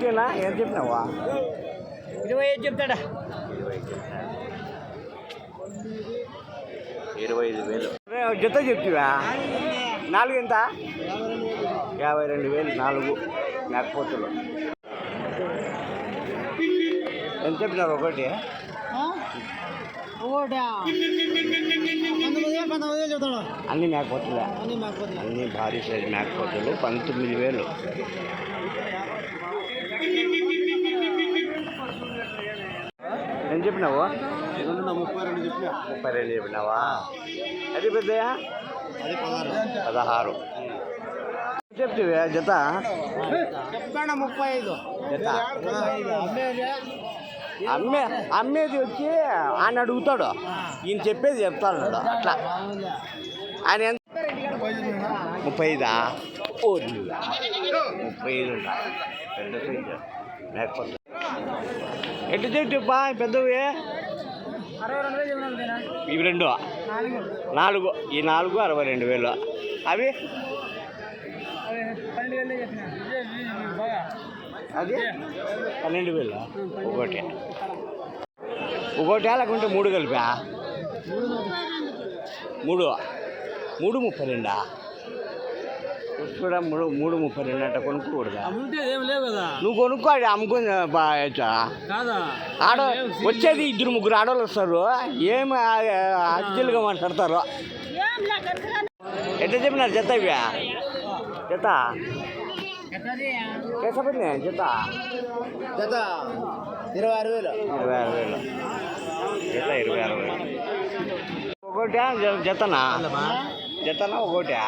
చెప్తున్నా ఏం చెప్పినావా? ఇరవై ఐదు చెప్తాడా? ఇరవై ఐదు వేలు. జత చెప్తివా నాలుగు ఎంత? యాభై రెండు వేలు నాలుగు. మేకపోతులు. ఎంత చెప్పినారు ఒకటి? అన్ని మేకపోతులే. అన్ని మాకు అన్ని భారీ సైజు మేకపోతులు పంతొమ్మిది వేలు. ఏం చెప్పినావు? ముప్పై రెండు చెప్పినా. ముప్పై రెండు చెప్పినావా? అది పెద్దయా పదహారు. చెప్తివే జత? ముప్పై ఐదు జత. అమ్మే అమ్మేది వచ్చి ఆయన అడుగుతాడు. ఈయన చెప్పేది చెప్తాడు అట్లా. ఆయన ఎంత? ముప్పై ఐదా ఓ. ముప్పై ఐదు ఉంటా. పెద్ద సైజు ఎట్టు పెద్దవి? ఇవి రెండు. నాలుగు. ఈ నాలుగు అరవై రెండు వేలు. అవి? పన్నెండు అది? పన్నెండు వేలు. ఒకటి. ఒకటి లేకుంటే మూడు కలిపా? మూడు. మూడు ముప్పై రెండా? కూడా మూడు మూడు ముప్పై రెండు అట్ట కొనుక్కోకూడదా? ఏం నువ్వు కొనుక్కో అది అమ్ముకొని ఆడ వచ్చేది ఇద్దరు ముగ్గురు ఆడవాళ్ళు వస్తారు. ఏమి అతిథులుగా మాట్లాడతారు? ఎట్లా చెప్పినారు జత ఇవి? జత? చెప్పండి జత? జత ఇరవై ఆరు వేలు. ఇరవై ఆరు వేలు. జత ఇరవై ఆరు వేలు. ఒకటా జతనా? జతనా ఒకటా?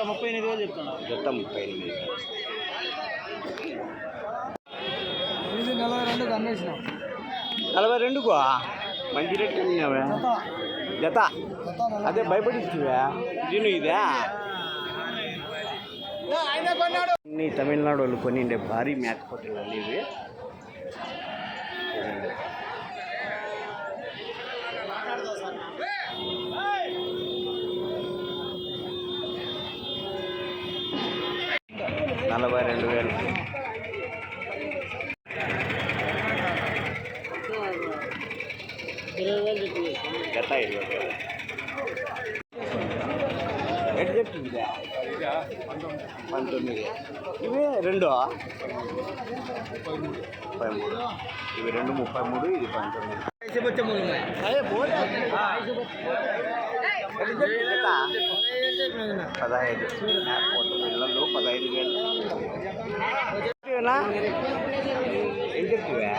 జత ముప్పై ఎనిమిది వేలు చెప్తాను. జత ముప్పై ఎనిమిది. ఇది నలభై రెండు అమ్మేసినాం నలభై రెండుకో? మంచి రేట్ కమ్మినావే జత. అదే భయపడిస్తువా దీని ఇదే? అన్ని తమిళనాడు వాళ్ళు కొనిండే భారీ మేకపోతులు అన్నీ నలభై రెండు వేలు ఇరవై వేలు చెప్పింది జత ఇరవై వేలు ఎటు చెప్తుంది పంతొమ్మిది ఇవి రెండు ముప్పై మూడు ఇవి రెండు ముప్పై మూడు ఇది పంతొమ్మిది వచ్చే మూడు ఉన్నాయి అదే పోలే. ఎటు చెప్తుంది జత? పదహైదు మేకపోతు పిల్లలు పదహైదు వేలు. చెప్తున్నా? ఏం చెప్తువా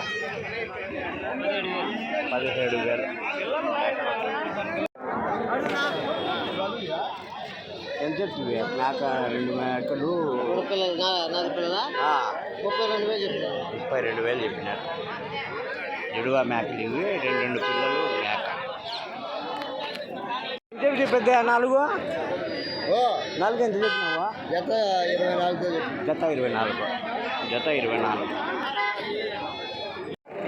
పదిహేడు వేలు. చెప్తువి మేక రెండు మేకలు. ముప్పై రెండు వేలు చెప్పిన. ముప్పై రెండు వేలు చెప్పినారు జుడువా మేకలు ఇవి రెండు రెండు పిల్లలు మేక. పెద్ద నాలుగు? నాలుగు ఎంత చెప్పినావా? జత ఇరవై నాలుగు జత ఇరవై నాలుగు. జత ఇరవై నాలుగు.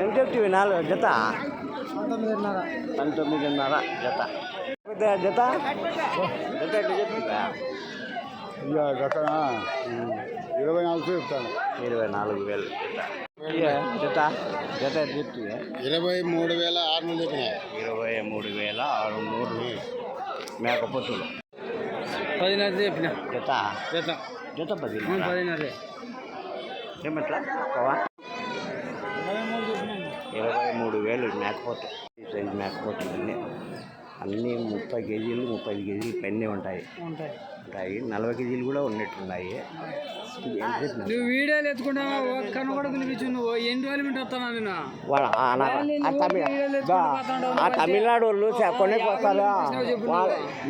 ఏం చెప్తివి నాలుగు? జత? పంతొమ్మిదిన్నర. పంతొమ్మిదిన్నర జత. జత? జత ఎట్లా చెప్తుందా జత ఇరవై నాలుగు చెప్తాను. ఇరవై నాలుగు వేలు జత. జత? చెప్తుంది ఇరవై మూడు వేల ఆరు వందలు చెప్పిన. ఇరవై మూడు వేల ఆరు నూరు మేకపోతులు పదిన్నర చెప్పిన. జత? జత. జత పది పదిన్నర ఏమట్లా ఇరవై మూడు వేలు మేకపోతు. సైజు మేకపోతులు అన్నీ ముప్పై కేజీలు ముప్పై ఐదు కేజీలు పైనే ఉంటాయి. ఉంటాయి. ఉంటాయి. నలభై కేజీలు కూడా ఉన్నట్టున్నాయి? నువ్వు వీడియోలు ఎత్తుకుంటావా? ఒక్కను కూడా పిలిపించు నువ్వు. ఎన్ని రోజులు మింటి వస్తానా నేను వాళ్ళ ఆ తమిళనాడు వాళ్ళు చ- కొనేకి వస్తారు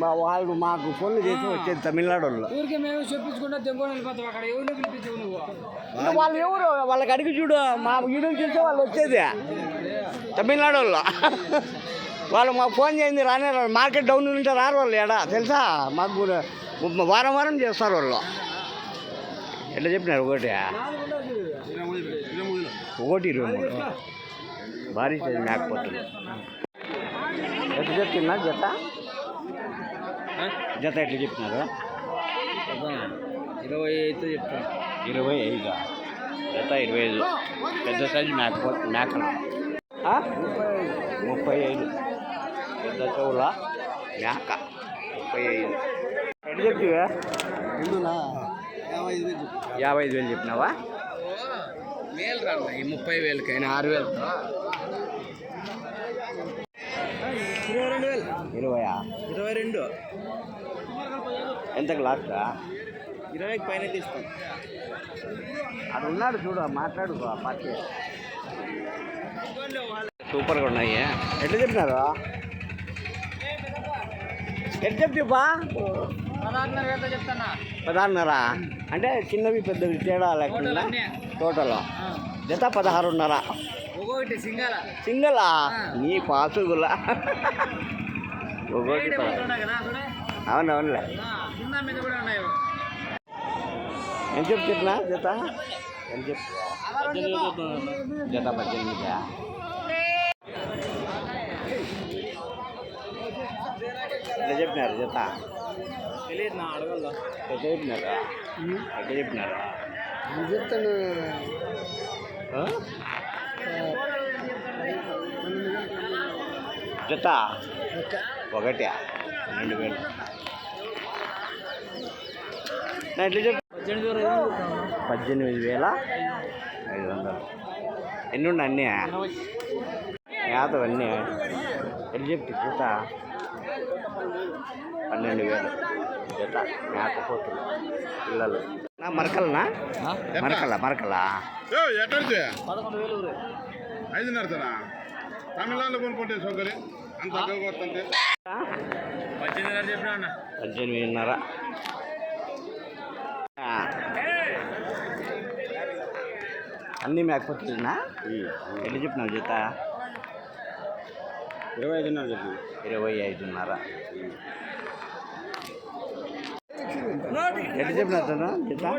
వాళ్ళ- మాకు ఫోన్లు చేసి వచ్చేది తమిళనాడు వాళ్ళు. ఊరికే మేము చెప్పించుకుంటా దెబ్బని వెళ్ళిపోతాం అక్కడ. పిలిపించవు నువ్వు? వాళ్ళు ఎవరు? వాళ్ళకి అడిగి చూడు. మా వీడియో చూస్తే వాళ్ళు వచ్చేది. తమిళనాడు వాళ్ళు. వాళ్ళు మాకు ఫోన్ చేయండి రానే. మార్కెట్ డౌన్ ఉంటే రారు వాళ్ళు ఎడా తెలుసా? మాకు వారం వారం చేస్తారు వాళ్ళు. ఎట్లా చెప్పినారు ఒకటి? ఒకటి ఇరవై మూడు. భారీ సైజు మేకపోతుంది ఎట్లా చెప్తున్నా జత? జత ఎట్లా చెప్తున్నారు? ఇరవై అయితే చెప్తాను ఇరవై ఐదు. జత ఇరవై ఐదు. పెద్ద సైజు మేక మేకలు? ముప్పై ఐదు. పెద్ద చెవుల మేక ముప్పై ఐదు. ఎటు చెప్తివా యాభై ఐదు వేలు చెప్పినావా? మేలు రా ముప్పై వేలకైనా ఆరు వేలు ఇరవై రెండు వేలు. ఇరవయా? ఇరవై రెండు. ఎంతకు లాస్టా ఇరవైకి పైన తీసుకోండి అక్కడ ఉన్నాడు చూడు మాట్లాడు పార్టీ. సూపర్గా ఉన్నాయి. ఎట్లా చెప్పినారు? ఎట్లా చెప్తివా పదహారున్నర వేలతో చెప్తానా పదహారున్నర. అంటే చిన్నవి పెద్దవి తేడా లేకుండా టోటల్ జత పదహారున్నర. ఒక్కొక్కటి సింగాల. సింగలా? నీ పాసుగుల? ఒకటి అవునవునులే. ఎంత చెప్తున్నా జత? ఎంత చెప్తా జత పద్దెనిమిది ఎట్లా చెప్పినారు జత? తెలియదు నా అడగల్లో. ఎట్లా చెప్పినారా? ఎట్లా చెప్పినారా? చెప్తాను? జత? ఒకటి. రెండు వేలు. ఎట్లా చెప్పు పద్దెనిమిది వేల ఐదు వందలు ఎన్ని ఉన్నాయి అన్నీ యాదవ్ అన్నీ ఎట్లా చెప్తే జత? పన్నెండు వేలు. జత మేకపోతులు. పిల్లలు. నా మరకలనా? మరకల మరకలా పదకొండు వేలు ఐదున్నర తన తమిళనాడులో కొనుక్కుంటే సౌకర్యం? అంత చెప్పినా అన్న? పద్దెనిమిదిన్నర. అన్నీ మేకపోతున్నా ఎట్లా చెప్పినావు జత? ఇరవై ఐదున్నర చెప్పి. ఇరవై ఐదున్నర. ఎట్లా చెప్పినా తను జత ఎట్లా?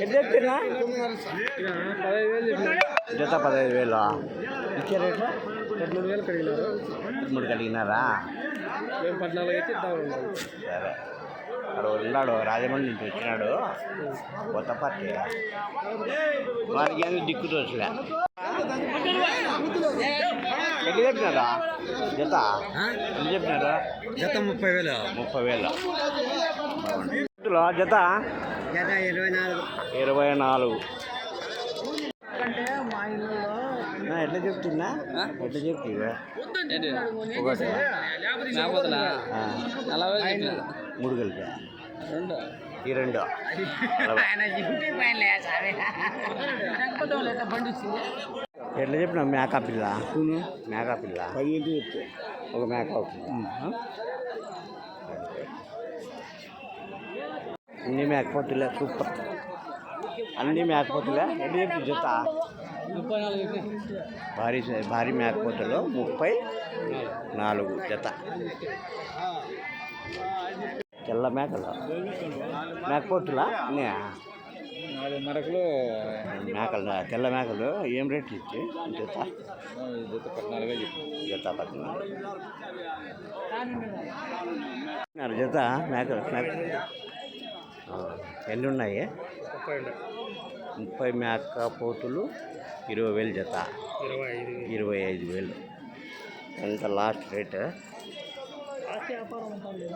చెప్తున్నా పదహైదు వేలు చెప్పినా? జత పదహైదు వేలు? ఇచ్చే రేట్లు? పదమూడు వేలు కడిగినారు. మూడు కలిగినారా మేము పద్నాలుగు అయితే సరే. అక్కడ ఉన్నాడు. రాజమండ్రి నుంచి వచ్చినాడు. కొత్త పార్టీ. వాడికి ఏమి దిక్కు తోచలే ఎట్లా చెప్పినారా జత? ఎట్లా చెప్పినారా? జత ముప్పై వేలు. ముప్పై వేలు. జత? జత ఇరవై నాలుగు. ఇరవై నాలుగు. ఎట్లా చెప్తున్నా? ఎట్లా ఒకటి. మూడు కలిపి రెండు. ఈ రెండు. బండి వచ్చింది. ఎట్లా చెప్పినా మేకా పిల్ల. మేకా పిల్ల. పదిహేను చెప్తే. ఒక మేక అన్ని మేకపోతులే సూపర్. అన్ని మేకపోతులే ఎట్లా చెప్తుంది జత భారీ భారీ మేకపోతులు ముప్పై నాలుగు జత. తెల్ల మేకలు. మేకపోతులా మరకులు. మేకలు తెల్ల మేకలు ఏం రేట్లు ఇచ్చి జత? జత పద్నాలుగు జత పద్నాలుగు. జత మేకలు ఎన్ని ఉన్నాయి? ముప్పై మేక పోతులు ఇరవై వేలు జత. ఇరవై ఐదు ఇరవై ఐదు వేలు. ఎంత లాస్ట్ రేట్? వ్యాపారం ఉంటుంది